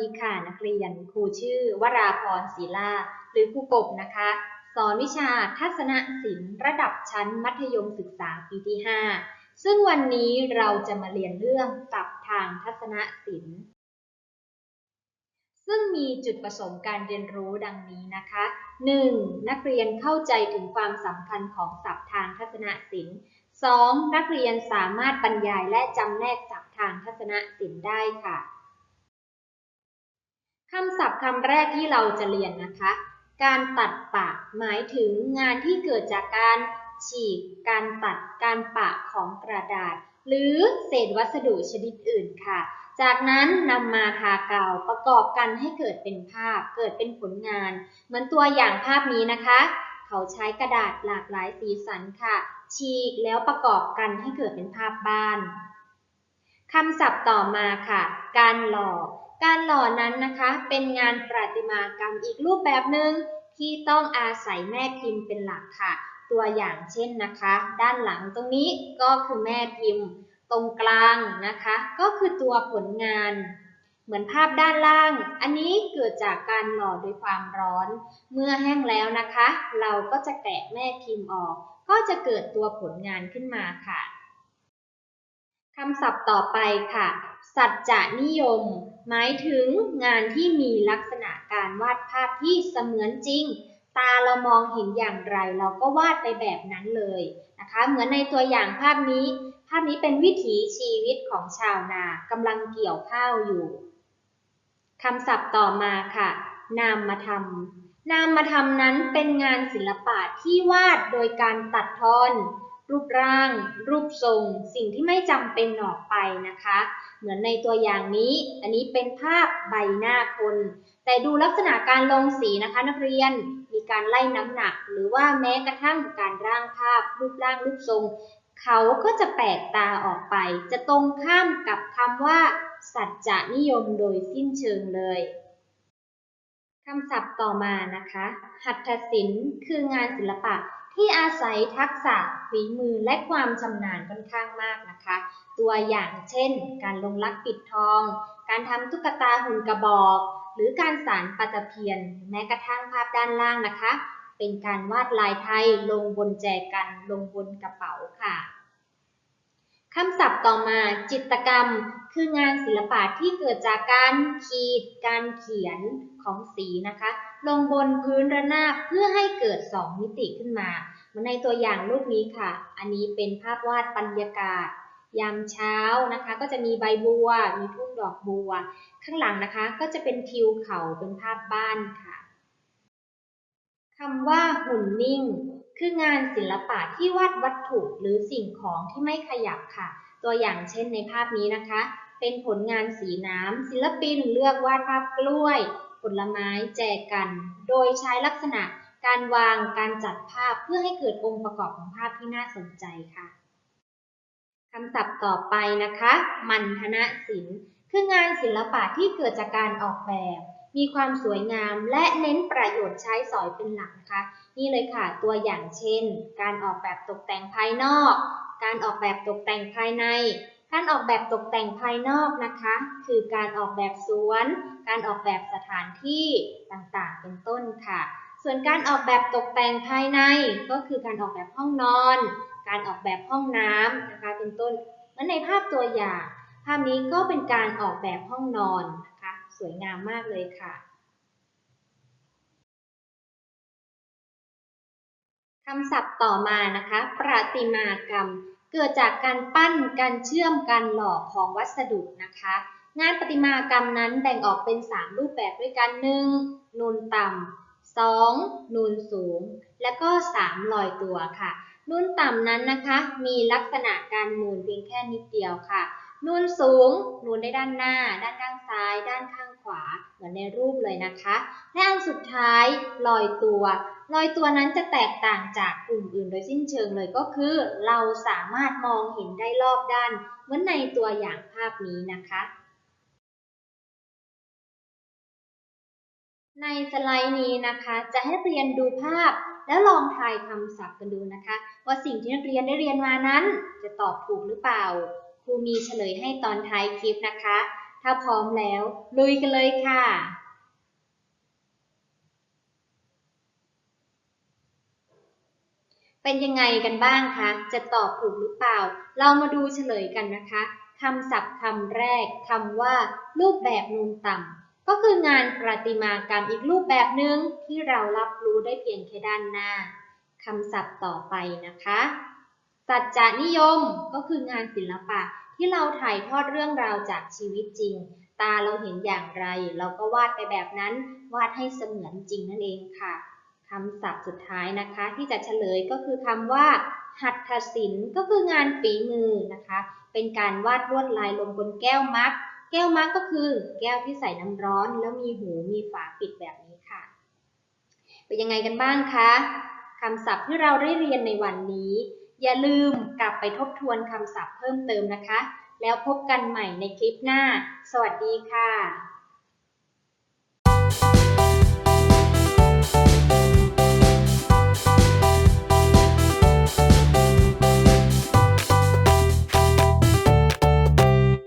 ดีค่ะนักเรียนครูชื่อ วราพรศิลา หรือครูกบนะคะ สอนวิชาทัศนศิลป์ระดับชั้นมัธยมศึกษาปีที่ 5 ซึ่งวันนี้เราจะมาเรียนเรื่องศัพท์ทางทัศนศิลป์ ซึ่งมีจุดประสงค์การเรียนรู้ดังนี้นะคะ 1. นักเรียนเข้าใจถึงความสำคัญของศัพท์ทางทัศนศิลป์ 2. นักเรียนสามารถบรรยายและจำแนกศัพท์ทางทัศนศิลป์ได้ค่ะ คำศัพท์คำแรกที่เราจะเรียนนะคะ การตัดปะหมายถึงงานที่เกิดจากการฉีก การตัด การปะของกระดาษ หรือเศษวัสดุชนิดอื่นค่ะ จากนั้นนำมาทากาวประกอบกันให้เกิดเป็นภาพ เกิดเป็นผลงาน เหมือนตัวอย่างภาพนี้นะคะ เขาใช้กระดาษหลากหลายสีสันค่ะ ฉีกแล้วประกอบกันให้เกิดเป็นภาพบ้านคำศัพท์ต่อมาค่ะ การหล่อก การหล่อนั้นนะคะเป็นงานประติมากรรมอีกรูปแบบหนึ่งที่ต้องอาศัยแม่พิมพ์เป็นหลักค่ะ ตัวอย่างเช่นนะคะ ด้านหลังตรงนี้ก็คือแม่พิมพ์ ตรงกลางนะคะ ก็คือตัวผลงาน เหมือนภาพด้านล่าง อันนี้เกิดจากการหล่อด้วยความร้อน เมื่อแห้งแล้วนะคะ เราก็จะแกะแม่พิมพ์ออก ก็จะเกิดตัวผลงานขึ้นมาค่ะคำศัพท์ต่อไปค่ะ สัจจะนิยม หมายถึงงานที่มีลักษณะการวาดภาพที่เสมือนจริง ตาเรามองเห็นอย่างไร เราก็วาดไปแบบนั้นเลยนะคะ เหมือนในตัวอย่างภาพนี้ ภาพนี้เป็นวิถีชีวิตของชาวนากำลังเกี่ยวข้าวอยู่คำศัพท์ต่อมาค่ะ นามธรรม นามธรรมนั้นเป็นงานศิลปะที่วาดโดยการตัดทอน รูปร่าง รูปทรง สิ่งที่ไม่จำเป็นออกไปนะคะ เหมือนในตัวอย่างนี้ อันนี้เป็นภาพใบหน้าคน แต่ดูลักษณะการลงสีนะคะนักเรียน มีการไล่น้ำหนัก หรือว่าแม้กระทั่งการร่างภาพ รูปร่าง รูปทรง เขาก็จะแปลกตาออกไป จะตรงข้ามกับคำว่า สัจจะนิยมโดยสิ้นเชิงเลยคำศัพท์ต่อมานะคะ หัตถศิลป์คืองานศิลปะ ที่อาศัยทักษะฝีมือและความชำนาญค่อนข้างมากนะคะ ตัวอย่างเช่น การลงลักปิดทอง การทำตุ๊กตาหุ่นกระบอก หรือการสารปลาตะเพียน แม้กระทั่งภาพด้านล่างนะคะ เป็นการวาดลายไทยลงบนแจกันลงบนกระเป๋าค่ะคำศัพท์ต่อมาจิตกรรม คืองานศิลปะที่เกิดจากการขีด การเขียนของสีนะคะ ลงบนพื้นระนาบเพื่อให้เกิด 2 มิติขึ้นมาเหมือนในตัวอย่างรูปนี้ค่ะ อันนี้เป็นภาพวาดบรรยากาศ ยามเช้านะคะ ก็จะมีใบบัว มีทุ่งดอกบัว ข้างหลังนะคะก็จะเป็นทิวเขาเป็นภาพบ้านค่ะคำว่าหุ่นนิ่ง คืองานศิลปะที่วาดวัตถุหรือสิ่งของที่ไม่ขยับค่ะ ตัวอย่างเช่นในภาพนี้นะคะ เป็นผลงานสีน้ำศิลปินเลือกวาดภาพกล้วย ผลไม้แจกัน โดยใช้ลักษณะการวางการจัดภาพเพื่อให้เกิดองค์ประกอบของภาพที่น่าสนใจค่ะคำศัพท์ต่อไปนะคะ มันธนศิลป์ คืองานศิลปะที่เกิดจากการออกแบบ มีความสวยงามและเน้นประโยชน์ใช้สอยเป็นหลักนะคะ นี่เลยค่ะ ตัวอย่างเช่น การออกแบบตกแต่งภายนอก การออกแบบตกแต่งภายใน การออกแบบตกแต่งภายนอกนะคะ คือการออกแบบสวน การออกแบบสถานที่ต่างๆ เป็นต้นค่ะ ส่วนการออกแบบตกแต่งภายในก็คือการออกแบบห้องนอน การออกแบบห้องน้ำนะคะ เป็นต้นและในภาพตัวอย่าง ภาพนี้ก็เป็นการออกแบบห้องนอนนะคะ สวยงามมากเลยค่ะคำศัพท์ต่อมานะคะ ประติมากรรม เกิดจากการปั้นการเชื่อมการหล่อของวัสดุนะคะ งานประติมากรรมนั้นแบ่งออกเป็น 3 รูปแบบด้วยกัน 1. นูนต่ำ 2. นูนสูง และก็ 3 ลอยตัวค่ะ นูนต่ำนั้นนะคะ มีลักษณะการนูนเพียงแค่นิดเดียวค่ะ นูนสูงนูนได้ด้านหน้า ด้านข้างซ้าย ด้านข้าง ขวาเหมือนในรูปเลยนะคะ และอันสุดท้ายลอยตัวรอยตัวนั้นจะแตกต่างจากกลุ่มอื่นโดยสิ้นเชิงเลยก็คือ เราสามารถมองเห็นได้รอบด้าน เหมือนในตัวอย่างภาพนี้นะคะในสไลด์นี้นะคะ จะให้เรียนดูภาพ แล้วลองทายคำศัพท์กันดูนะคะ ว่าสิ่งที่นักเรียนได้เรียนมานั้น จะตอบถูกหรือเปล่า ครูมีเฉลยให้ตอนท้ายคลิปนะคะ ถ้าพร้อมแล้ว ลุยกันเลยค่ะเป็นยังไงกันบ้างคะ จะตอบถูกหรือเปล่า เรามาดูเฉลยกันนะคะ คำศัพท์คำแรกคำว่า รูปแบบนูนต่ำ ก็คืองานประติมากรรมอีกรูปแบบหนึ่งที่เรารับรู้ได้เพียงแค่ด้านหน้า คำศัพท์ต่อไปนะคะ สัจจานิยมก็คืองานศิลปะที่เราถ่ายทอดเรื่องราวจากชีวิตจริง ตาเราเห็นอย่างไร เราก็วาดไปแบบนั้น วาดให้เสมือนจริงนั่นเองค่ะคำศัพท์สุดท้ายนะคะ ที่จะเฉลยก็คือคำว่า หัตถศิลป์ก็คืองานฝีมือนะคะ เป็นการวาดลวดลายลงบนแก้วมักแก้วมักก็คือ แก้วที่ใส่น้ำร้อน แล้วมีหูมีฝาปิดแบบนี้ค่ะ เป็นยังไงกันบ้างคะคำศัพท์ที่เราได้เรียนในวันนี้ อย่าลืมกลับไปทบทวนคำศัพท์เพิ่มเติมนะคะ แล้วพบกันใหม่ในคลิปหน้า สวัสดีค่ะ